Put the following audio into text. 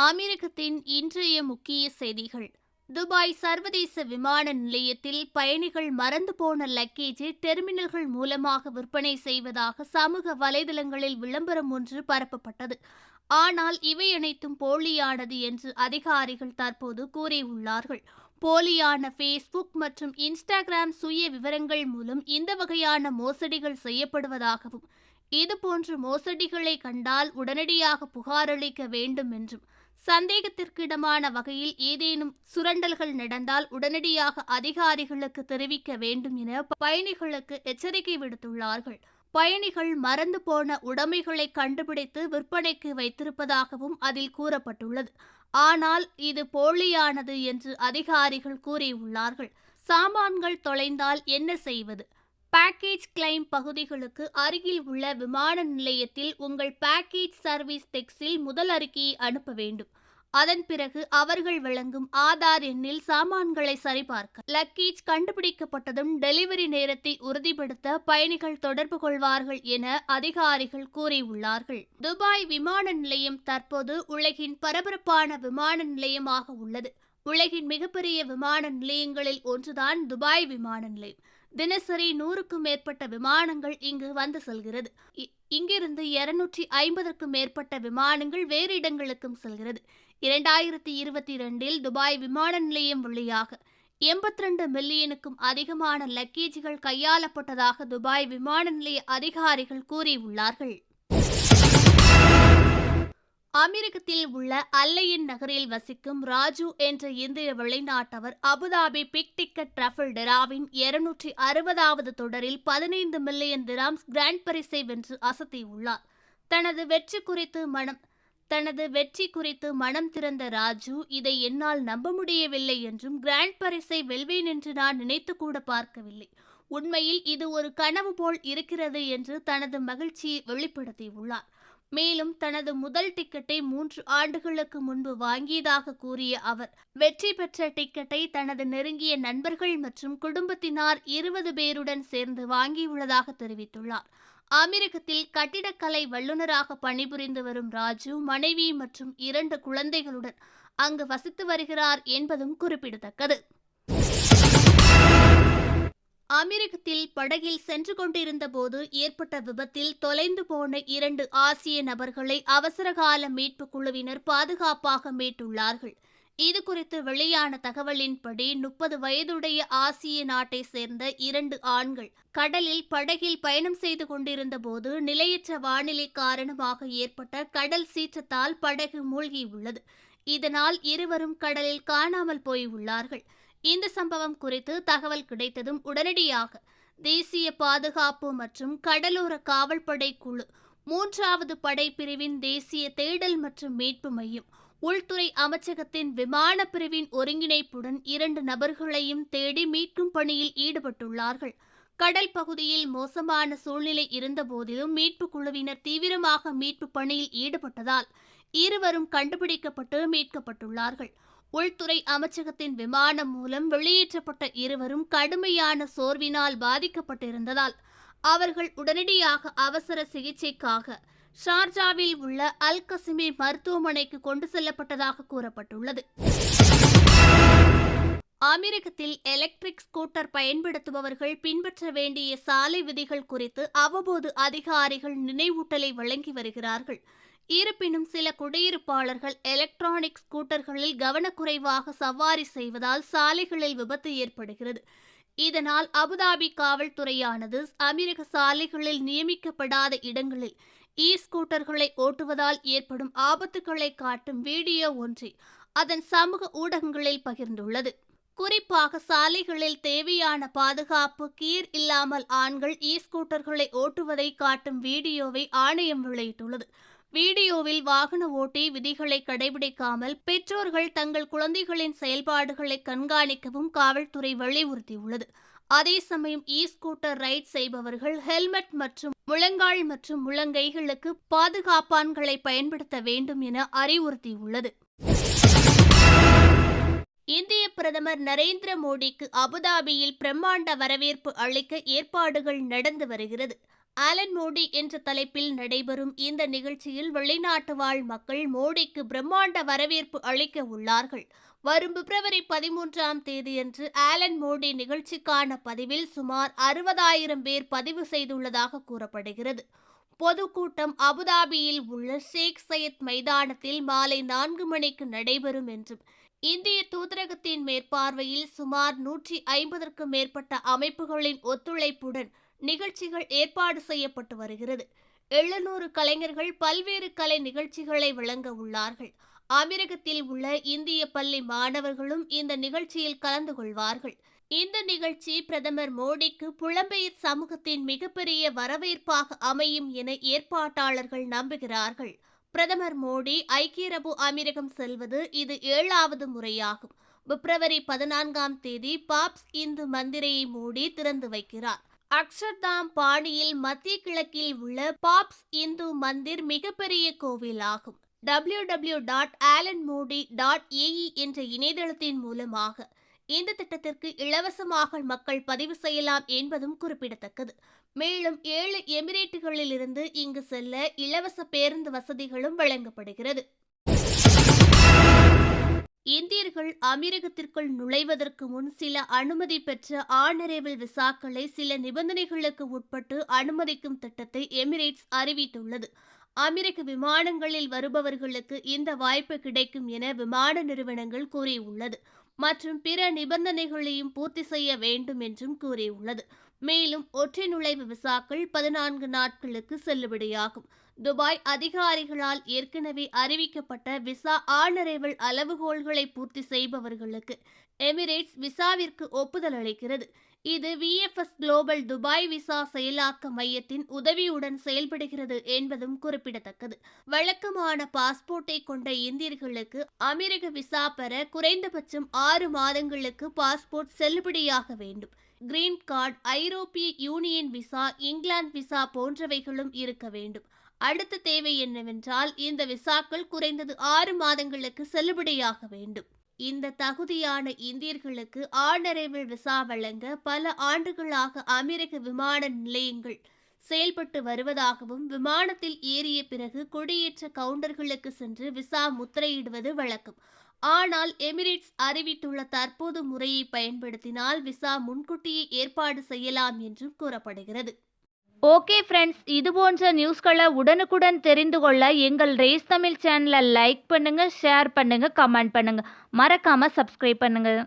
அமெரிக்கத்தின் இன்றைய முக்கிய செய்திகள். துபாய் சர்வதேச விமான நிலையத்தில் பயணிகள் மறந்து போன லக்கேஜை டெர்மினல்கள் மூலமாக விற்பனை செய்வதாக சமூக வலைதளங்களில் விளம்பரம் ஒன்று பரப்பப்பட்டது. ஆனால் இவை அனைத்தும் போலியானது என்று அதிகாரிகள் தற்போது கூறியுள்ளார்கள். போலியான ஃபேஸ்புக் மற்றும் இன்ஸ்டாகிராம் சுய விவரங்கள் மூலம் இந்த வகையான மோசடிகள் செய்யப்படுவதாகவும் இதுபோன்ற மோசடிகளை கண்டால் உடனடியாக புகாரளிக்க வேண்டும் என்றும் சந்தேகத்திற்கிடமான வகையில் ஏதேனும் சுரண்டல்கள் நடந்தால் உடனடியாக அதிகாரிகளுக்கு தெரிவிக்க வேண்டும் என பயணிகளுக்கு எச்சரிக்கை விடுத்துள்ளார்கள். பயணிகள் மறந்து போன உடைமைகளை கண்டுபிடித்து விற்பனைக்கு வைத்திருப்பதாகவும் அதில் கூறப்பட்டுள்ளது. ஆனால் இது போலியானது என்று அதிகாரிகள் கூறியுள்ளார்கள். சாமான்கள் தொலைந்தால் என்ன செய்வது? பேக்கேஜ் கிளைம் பகுதிகளுக்கு அருகில் உள்ள விமான நிலையத்தில் உங்கள் பேக்கேஜ் சர்வீஸ் டெக்ஸில் முதல் அறிக்கையை அனுப்ப வேண்டும். அதன் பிறகு அவர்கள் வழங்கும் ஆதார் எண்ணில் சாமான்களை சரிபார்க்க. லக்கேஜ் கண்டுபிடிக்கப்பட்டதும் டெலிவரி நேரத்தை உறுதிப்படுத்த பயணிகள் தொடர்பு கொள்வார்கள் என அதிகாரிகள் கூறியுள்ளார்கள். துபாய் விமான நிலையம் தற்போது உலகின் பரபரப்பான விமான நிலையமாக உள்ளது. உலகின் மிகப்பெரிய விமான நிலையங்களில் ஒன்றுதான் துபாய் விமான நிலையம். தினசரி நூறுக்கும் மேற்பட்ட விமானங்கள் இங்கு வந்து செல்கிறது. இங்கிருந்து இருநூற்றி ஐம்பதற்கும் மேற்பட்ட விமானங்கள் வேறு இடங்களுக்கும் செல்கிறது. இரண்டாயிரத்தி இருபத்தி இரண்டில் துபாய் விமான நிலையம் வழியாக எண்பத்தி ரெண்டு மில்லியனுக்கும் அதிகமான லக்கேஜ்கள் கையாளப்பட்டதாக துபாய் விமான நிலைய அதிகாரிகள் கூறியுள்ளார்கள். அமெரிக்கத்தில் உள்ள அல்லையின் நகரில் வசிக்கும் ராஜு என்ற இந்திய வெளிநாட்டவர் Abu Dhabi big ticket raffle டெராவின் இருநூற்றி அறுபதாவது தொடரில் பதினைந்து மில்லியன் திராம்ஸ் கிராண்ட் பரிசை வென்று அசத்தியுள்ளார். தனது வெற்றி குறித்து மனம் தனது வெற்றி குறித்து மனம் திறந்த ராஜு இதை என்னால் நம்ப முடியவில்லை என்றும் கிராண்ட் பரிசை வெல்வேன் என்று நான் நினைத்து கூட பார்க்கவில்லை. உண்மையில் இது ஒரு கனவு போல் இருக்கிறது என்று தனது மகிழ்ச்சியை வெளிப்படுத்தியுள்ளார். மேலும் தனது முதல் டிக்கெட்டை மூன்று ஆண்டுகளுக்கு முன்பு வாங்கியதாக கூறிய அவர் வெற்றி பெற்ற டிக்கெட்டை தனது நெருங்கிய நண்பர்கள் மற்றும் குடும்பத்தினார் இருபது பேருடன் சேர்ந்து வாங்கியுள்ளதாக தெரிவித்துள்ளார். அமெரிக்கத்தில் கட்டிடக்கலை வல்லுநராக பணிபுரிந்து வரும் ராஜு மனைவி மற்றும் இரண்டு குழந்தைகளுடன் அங்கு வசித்து வருகிறார் என்பதும் குறிப்பிடத்தக்கது. அமெரிக்கத்தில் படகில் சென்று கொண்டிருந்த போது ஏற்பட்ட விபத்தில் தொலைந்து போன இரண்டு ஆசிய நபர்களை அவசரகால மீட்பு குழுவினர் பாதுகாப்பாக மீட்டுள்ளார்கள். இது குறித்து வெளியான தகவலின்படி முப்பது வயதுடைய ஆசிய நாட்டை சேர்ந்த இரண்டு ஆண்கள் கடலில் படகில் பயணம் செய்து கொண்டிருந்த போது நிலையற்ற வானிலை காரணமாக ஏற்பட்ட கடல் சீற்றத்தால் படகு மூழ்கியுள்ளது. இதனால் இருவரும் கடலில் காணாமல் போய் உள்ளார்கள் இந்த சம்பவம் குறித்து தகவல் கிடைத்ததும் உடனடியாக தேசிய பாதுகாப்பு மற்றும் கடலோர காவல்படை குழு மூன்றாவது படைப்பிரிவின் தேசிய தேடல் மற்றும் மீட்பு மையம் உள்துறை அமைச்சகத்தின் விமான பிரிவின் ஒருங்கிணைப்புடன் இரண்டு நபர்களையும் தேடி மீட்கும் பணியில் ஈடுபட்டுள்ளார்கள். கடல் பகுதியில் மோசமான சூழ்நிலை இருந்தபோதிலும் மீட்பு குழுவினர் தீவிரமாக மீட்பு பணியில் ஈடுபட்டதால் இருவரும் கண்டுபிடிக்கப்பட்டு மீட்கப்பட்டுள்ளார்கள். உள்துறை அமைச்சகத்தின் விமானம் மூலம் வெளியேற்றப்பட்ட இருவரும் கடுமையான சோர்வினால் பாதிக்கப்பட்டிருந்ததால் அவர்கள் உடனடியாக அவசர சிகிச்சைக்காக ஷார்ஜாவில் உள்ள அல் கசிமி மருத்துவமனைக்கு கொண்டு செல்லப்பட்டதாக கூறப்பட்டுள்ளது. அமெரிக்கத்தில் எலக்ட்ரிக் ஸ்கூட்டர் பயன்படுத்துபவர்கள் பின்பற்ற வேண்டிய சாலை விதிகள் குறித்து அவ்வப்போது அதிகாரிகள் நினைவூட்டலை வழங்கி வருகிறார்கள். இருப்பினும் சில குடியிருப்பாளர்கள் எலக்ட்ரானிக் ஸ்கூட்டர்களில் கவனக்குறைவாக சவாரி செய்வதால் சாலைகளில் விபத்து ஏற்படுகிறது. இதனால் அபுதாபி காவல்துறையானது அமெரிக்க சாலைகளில் நியமிக்கப்படாத இடங்களில் இ ஸ்கூட்டர்களை ஓட்டுவதால் ஏற்படும் ஆபத்துக்களை காட்டும் வீடியோ ஒன்றை அதன் சமூக ஊடகங்களில் பகிர்ந்துள்ளது. குறிப்பாக சாலைகளில் தேவையான பாதுகாப்பு கீர் இல்லாமல் ஆண்கள் இ ஸ்கூட்டர்களை ஓட்டுவதை காட்டும் வீடியோவை ஆணையம் வெளியிட்டுள்ளது. வீடியோவில் வாகன ஓட்டி விதிகளை கடைபிடிக்காமல் பெற்றோர்கள் தங்கள் குழந்தைகளின் செயல்பாடுகளை கண்காணிக்கவும் காவல்துறை வலியுறுத்தியுள்ளது. அதே சமயம் இ ஸ்கூட்டர் ரைட் செய்பவர்கள் ஹெல்மெட் மற்றும் முழங்கால் மற்றும் முழங்கைகளுக்கு பாதுகாப்பான்களை பயன்படுத்த வேண்டும் என அறிவுறுத்தியுள்ளது. இந்திய பிரதமர் நரேந்திர மோடிக்கு அபுதாபியில் பிரம்மாண்ட வரவேற்பு அளிக்க ஏற்பாடுகள் நடந்து வருகிறது. ஆலன் மோடி என்ற தலைப்பில் நடைபெறும் இந்த நிகழ்ச்சியில் வெளிநாட்டு வாழ் மக்கள் மோடிக்கு பிரம்மாண்ட வரவேற்பு அளிக்க உள்ளார்கள். வரும் பிப்ரவரி பதிமூன்றாம் தேதியன்று ஆலன் மோடி நிகழ்ச்சிக்கான பதிவில் சுமார் அறுபதாயிரம் பேர் பதிவு செய்துள்ளதாக கூறப்படுகிறது. பொதுக்கூட்டம் அபுதாபியில் உள்ள ஷேக் சையத் மைதானத்தில் மாலை நான்கு மணிக்கு நடைபெறும் என்றும் இந்திய தூதரகத்தின் மேற்பார்வையில் சுமார் நூற்றி ஐம்பதற்கும் மேற்பட்ட அமைப்புகளின் ஒத்துழைப்புடன் நிகழ்ச்சிகள் ஏற்பாடு செய்யப்பட்டு வருகிறது. எழுநூறு கலைஞர்கள் பல்வேறு கலை நிகழ்ச்சிகளை வழங்க உள்ளார்கள். அமீரகத்தில் உள்ள இந்திய பள்ளி மாணவர்களும் இந்த நிகழ்ச்சியில் கலந்து கொள்வார்கள். இந்த நிகழ்ச்சி பிரதமர் மோடிக்கு புலம்பெயர் சமூகத்தின் மிகப்பெரிய வரவேற்பாக அமையும் என ஏற்பாட்டாளர்கள் நம்புகிறார்கள். பிரதமர் மோடி ஐக்கிய அரபு அமீரகம் செல்வது இது ஏழாவது முறையாகும். பிப்ரவரி பதினான்காம் தேதி பாப்ஸ் இந்து மந்திரையை மூடி திறந்து வைக்கிறார். அக்ஷர்தாம் பாணியில் மத்திய கிழக்கில் உள்ள பாப்ஸ் இந்து மந்திர் மிகப்பெரிய கோவில் ஆகும் W W dot Ahlan Modi dot AE என்ற இணையதளத்தின் மூலமாக இந்த திட்டத்திற்கு இலவசமாக மக்கள் பதிவு செய்யலாம் என்பதும் குறிப்பிடத்தக்கது. மேலும் ஏழு எமிரேட்டுகளிலிருந்து இங்கு செல்ல இலவச பேருந்து வசதிகளும் வழங்கப்படுகிறது. இந்தியர்கள் அமீரகத்திற்குள் நுழைவதற்கு முன் சில அனுமதி பெற்ற ஆனரேவல் விசாக்களை சில நிபந்தனைகளுக்கு உட்பட்டு அனுமதிக்கும் திட்டத்தை எமிரேட்ஸ் அறிவித்துள்ளது. அமெரிக்க விமானங்களில் வருபவர்களுக்கு இந்த வாய்ப்பு கிடைக்கும் என விமான நிறுவனங்கள் கூறியுள்ளது. மற்றும் பிற நிபந்தனைகளையும் பூர்த்தி செய்ய வேண்டும் என்றும் கூறியுள்ளது. மேலும் ஒற்றை நுழைவு விசாக்கள் பதினான்கு நாட்களுக்கு செல்லுபடியாகும். துபாய் அதிகாரிகளால் ஏற்கனவே அறிவிக்கப்பட்ட விசா ஆனரைவல் அளவுகோல்களை பூர்த்தி செய்பவர்களுக்கு எமிரேட்ஸ் விசாவிற்கு ஒப்புதல் அளிக்கிறது. இது விஎஃப்எஸ் குளோபல் துபாய் விசா செயலாக்க மையத்தின் உதவியுடன் செயல்படுகிறது என்பதும் குறிப்பிடத்தக்கது. வழக்கமான பாஸ்போர்ட்டை கொண்ட இந்தியர்களுக்கு அமெரிக்க விசா பெற குறைந்தபட்சம் ஆறு மாதங்களுக்கு பாஸ்போர்ட் செல்லுபடியாக வேண்டும். கிரீன் கார்டு ஐரோப்பிய யூனியன் விசா இங்கிலாந்து விசா போன்றவைகளும் இருக்க வேண்டும். அடுத்த தேவை என்னவென்றால் இந்த விசாக்கள் குறைந்தது ஆறு மாதங்களுக்கு செல்லுபடியாக வேண்டும். இந்த தகுதியான இந்தியர்களுக்கு ஆண்டரைவில் விசா வழங்க பல ஆண்டுகளாக அமெரிக்க விமான நிலையங்கள் செயல்பட்டு வருவதாகவும் விமானத்தில் ஏறிய பிறகு குடியேற்ற கவுண்டர்களுக்கு சென்று விசா முத்திரையிடுவது வழக்கம். ஆனால் எமிரேட்ஸ் அறிவித்துள்ள தற்போது முறையை பயன்படுத்தினால் விசா முன்கூட்டியே ஏற்பாடு செய்யலாம் என்றும் கூறப்படுகிறது. ஓகே ஃப்ரெண்ட்ஸ் இது போன்ற நியூஸ்களை உடனுக்குடன் தெரிந்து கொள்ள எங்கள் ரேஸ் தமிழ் சேனலை லைக் பண்ணுங்கள் ஷேர் பண்ணுங்கள் கமெண்ட் பண்ணுங்கள் மறக்காமல் சப்ஸ்கிரைப் பண்ணுங்கள்